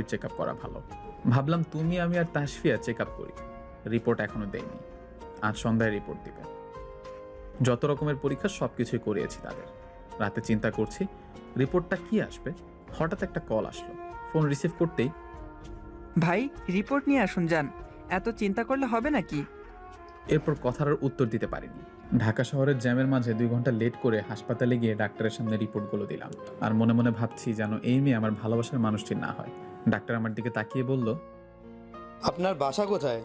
শরীর check up করা ভালো। ভাবলাম তুমি আমি আর তাসফিয়া চেক আপ করি। রিপোর্ট এখনও দেয়নি আজ সন্ধ্যায় রিপোর্ট দিবে। যত রকমের পরীক্ষা সব কিছুই করিয়েছি তাদের। রাতে চিন্তা করছি রিপোর্টটা কি আসবে? হঠাৎ একটা কল আসলো। ফোন রিসিভ করতেই ভাই রিপোর্ট নিয়ে আসুন যান। এত চিন্তা করলে হবে নাকি? এরপর কথার উত্তর দিতে পারিনি। ঢাকা শহরের জ্যামের মাঝে দুই ঘণ্টা লেট করে হাসপাতালে গিয়ে ডাক্তারের সামনে রিপোর্টগুলো দিলাম। আর মনে মনে ভাবছি যেন এই মেয়ে আমার ভালোবাসার মানুষটি না হয়। ডাক্তার আমার দিকে তাকিয়ে বলল আপনার বাসা কোথায়?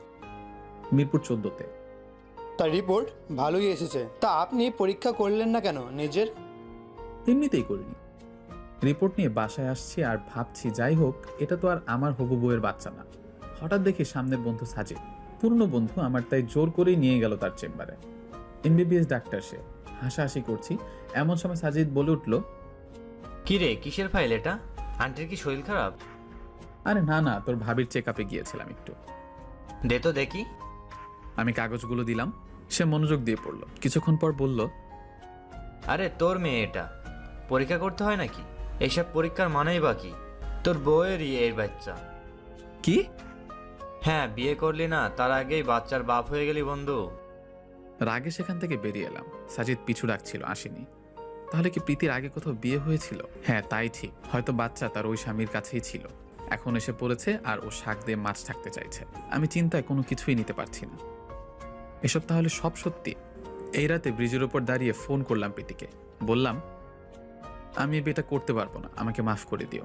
মিরপুর চোদ্দোতে। তার রিপোর্ট ভালোই এসেছে। তা আপনি পরীক্ষা করলেন না কেন নিজের? এমনিতেই করিনি। রিপোর্ট নিয়ে বাসায় আসছি আর ভাবছি যাই হোক এটা তো আর আমার হবু বউয়ের বাচ্চা না। হঠাৎ দেখি সামনের বন্ধু সাজিদ। পুরনো বন্ধু আমার তাই জোর করেই নিয়ে গেল তার চেম্বারে। এমবিবিএস ডাক্তার সে। হাসাহাসি করছি। এমন সময় সাজিদ বলে উঠল কি রে কিসের ফাইল এটা? আন্টির কি শরীর খারাপ? আরে না না তোর ভাবির চেক আপে গিয়েছিলাম একটু। দে তো দেখি। আমি কাগজগুলো দিলাম। সে মনোযোগ দিয়ে পড়ল। কিছুক্ষণ পর বলল আরে তোর মেয়ে এটা। পরীক্ষা করতে হয় নাকি? এইসব পরীক্ষার মানেই বা কি? তোর বউয়েরই এই বাচ্চা। কি? হ্যাঁ বিয়ে করলি না তার আগেই বাচ্চার বাপ হয়ে গেলি বন্ধু। রাগে সেখান থেকে বেরিয়ে এলাম। সাজিদ পিছু ডাকছিল, আসেনি। তাহলে কি প্রীতির আগে কোথাও বিয়ে হয়েছিল? হ্যাঁ তাই ঠিক। হয়তো বাচ্চা তার ওই স্বামীর কাছেই ছিল। এখন এসে পড়েছে আর ও শাক দিয়ে মাছ থাকতে চাইছে। আমি চিন্তায় কোনো কিছুই নিতে পারছি না। এসব তাহলে সব সত্যি? এই রাতে ব্রিজের ওপর দাঁড়িয়ে ফোন করলাম প্রীতিকে। বললাম, আমি বিয়েটা করতে পারব না। আমাকে মাফ করে দিও।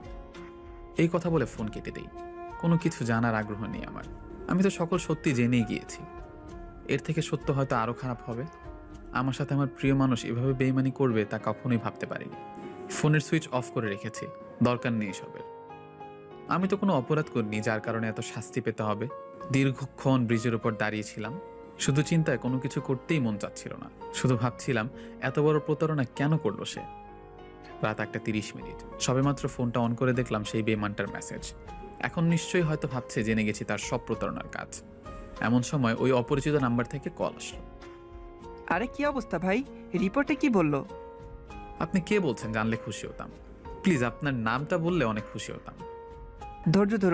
এই কথা বলে ফোন কেটে দিই। কোনো কিছু জানার আগ্রহ নেই আমার। আমি তো সকল সত্যি জেনেই গিয়েছি। এর থেকে সত্য হয়তো আরও খারাপ হবে। আমার সাথে আমার প্রিয় মানুষ এভাবে বেইমানি করবে তা কখনোই ভাবতে পারিনি। ফোনের সুইচ অফ করে রেখেছি, দরকার নেই সবের আমি তো কোনো অপরাধ করিনি, যার কারণে এত শাস্তি পেতে হবে। দীর্ঘক্ষণ ব্রিজের উপর দাঁড়িয়েছিলাম। শুধু চিন্তায় কোনো কিছু করতেই মন চাচ্ছিল না। শুধু ভাবছিলাম, এত বড় প্রতারণা কেন করল সে? রাত একটা তিরিশ মিনিট। সবেমাত্র ফোনটা অন করে দেখলাম সেই বেমানটার মেসেজ এখন নিশ্চয়ই হয়তো ভাবছে জেনে গেছি তার সব প্রতারণার কাজ। এমন সময় ওই অপরিচিত নাম্বার থেকে কল আসলো। আরে কি অবস্থা ভাই? রিপোর্টে কি বলল? আপনি কে বলছেন? জানলে খুশি হতাম। প্লিজ আপনার নামটা বললে অনেক খুশি হতাম। ধৈর্য ধরুন